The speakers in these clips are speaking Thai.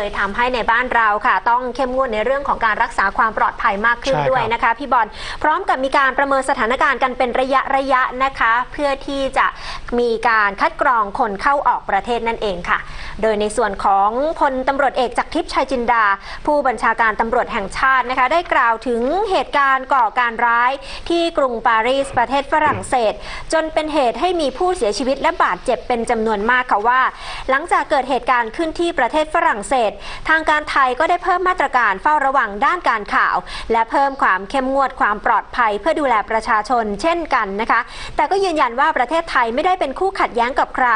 เลยทำให้ในบ้านเราค่ะ ต้องเข้มงวดในเรื่องของการรักษาความปลอดภัยมากขึ้นใช่ครับด้วยนะคะ พี่บอลพร้อมกับมีการประเมินสถานการณ์กันเป็นระยะระยะนะคะ เพื่อที่จะมีการคัดกรองคนเข้าออกประเทศนั่นเองค่ะ โดยในส่วนของพลตำรวจเอกจากทิพย์ชัยจินดา ผู้บัญชาการตำรวจแห่งชาตินะคะ ได้กล่าวถึงเหตุการณ์ก่อการร้ายที่กรุงปารีสประเทศฝรั่งเศส จนเป็นเหตุให้มีผู้เสียชีวิตและบาดเจ็บเป็นจำนวนมากค่ะว่าหลังจากเกิดเหตุการณ์ขึ้นที่ประเทศฝรั่งเศส ทางการไทยก็ได้เพิ่มมาตรการเฝ้าระวังด้านการข่าว และเพิ่มความเข้มงวดความปลอดภัย เพื่อดูแลประชาชนเช่นกันนะคะ แต่ก็ยืนยันว่าประเทศไทยไม่ได้เป็นคู่ขัดแย้งกับใคร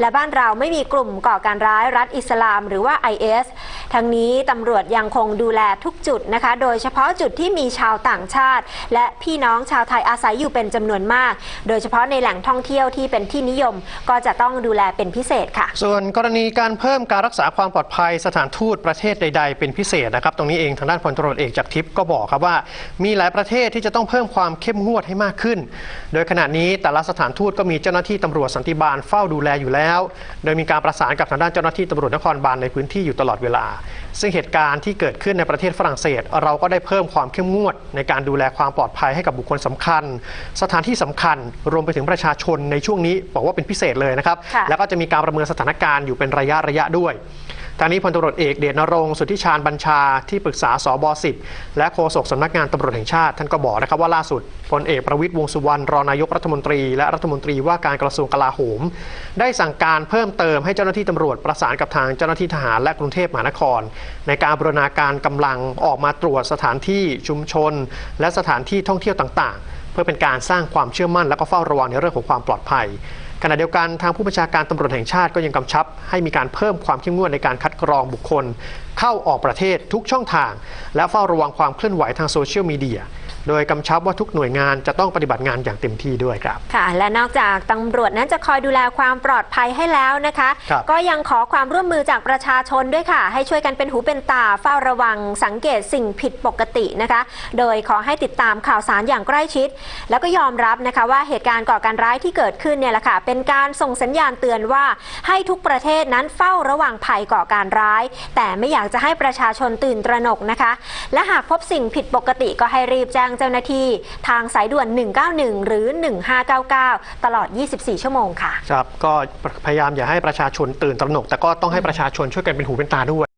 และบ้านเราไม่มีกลุ่มก่อการร้ายรัฐอิสลาม หรือว่า IS ทั้งนี้ตำรวจยังคงดูแลทุกจุดนะคะ โดยเฉพาะจุดที่มีชาวต่างชาติ และพี่น้องชาวไทยอาศัยอยู่เป็นจำนวนมาก โดยเฉพาะในแหล่งท่องเที่ยวที่เป็นที่นิยม ก็จะต้องดูแลเป็นพิเศษค่ะ ส่วนกรณีการเพิ่มการรักษาความปลอดภัยสถานทูตประเทศใด ๆ เป็นพิเศษนะครับตรงนี้เองทางด้านพลตำรวจเอกจากทิพย์ก็บอกครับว่า มีหลายประเทศที่จะต้องเพิ่มความเข้มงวดให้มากขึ้น โดยขณะนี้แต่ละสถานทูตก็มีเจ้าหน้าที่ตำรวจสันติบาลเฝ้าดูแลอยู่แล้ว โดยมีการประสานกับทางด้านเจ้าหน้าที่ตำรวจนครบาลในพื้นที่อยู่ตลอดเวลาซึ่งเหตุการณ์ที่เกิดขึ้นในประเทศฝรั่งเศส เราก็ได้เพิ่มความเข้มงวด ในการดูแลความปลอดภัยให้กับบุคคลสำคัญ สถานที่สำคัญรวมไปถึงประชาชนในช่วงนี้บอกว่าเป็นพิเศษเลยนะครับค่ะแล้วก็จะมีการประเมินสถานการณ์อยู่เป็นระยะระยะด้วย ทางนี้พลตำรวจเอกเดชนรงค์สุทธิชาญบัญชาที่ปรึกษาสบ10และโฆษกสำนักงานตำรวจแห่งชาติท่านก็บอกนะครับว่าล่าสุดพลเอกประวิตยวงสุวรรณรองนายกรัฐมนตรี และรัฐมนตรีว่าการกระทรวงกลาโหม ได้สั่งการเพิ่มเติมให้เจ้าหน้าที่ตำรวจประสานกับทางเจ้าหน้าที่ทหารและกรุงเทพมหานคร ในการบรณาการกำลังออกมาตรวจสถานที่ชุมชน และสถานที่ท่องเที่ยวต่าง ๆ เพื่อเป็นการสร้างความเชื่อมั่นและก็เฝ้าระวังในเรื่องของความปลอดภัยขณะเดียวกันทางผู้บัญชาการตำรวจแห่งชาติก็ยังกำชับ ให้มีการเพิ่มความเข้มงวดในการคัดกรองบุคคล เข้าออกประเทศทุกช่องทาง และเฝ้าระวังความเคลื่อนไหวทางโซเชียลมีเดีย โดยกำชับว่าทุกหน่วยงานจะต้องปฏิบัติงานอย่างเต็มที่ด้วยครับ ค่ะ และนอกจากตำรวจนั้นจะคอยดูแลความปลอดภัยให้แล้วนะคะ ครับ ก็ยังขอความร่วมมือจากประชาชนด้วยค่ะ ให้ช่วยกันเป็นหูเป็นตาเฝ้าระวังสังเกตสิ่งผิดปกตินะคะ โดยขอให้ติดตามข่าวสารอย่างใกล้ชิด แล้วก็ยอมรับนะคะว่าเหตุการณ์ก่อการร้ายที่เกิดขึ้นเนี่ยแหละค่ะ เป็นการส่งสัญญาณเตือนว่าให้ทุกประเทศนั้นเฝ้าระวังภัยก่อการร้าย แต่ไม่อยากจะให้ประชาชนตื่นตระหนกนะคะ และหากพบสิ่งผิดปกติก็ให้รีบแจ้งเจ้าหน้าที่ทางสายด่วน 191 หรือ 1599 ตลอด 24 ชั่วโมงค่ะ ครับ ก็พยายามอย่าให้ประชาชนตื่นตระหนก แต่ก็ต้องให้ประชาชนช่วยกันเป็นหูเป็นตาด้วย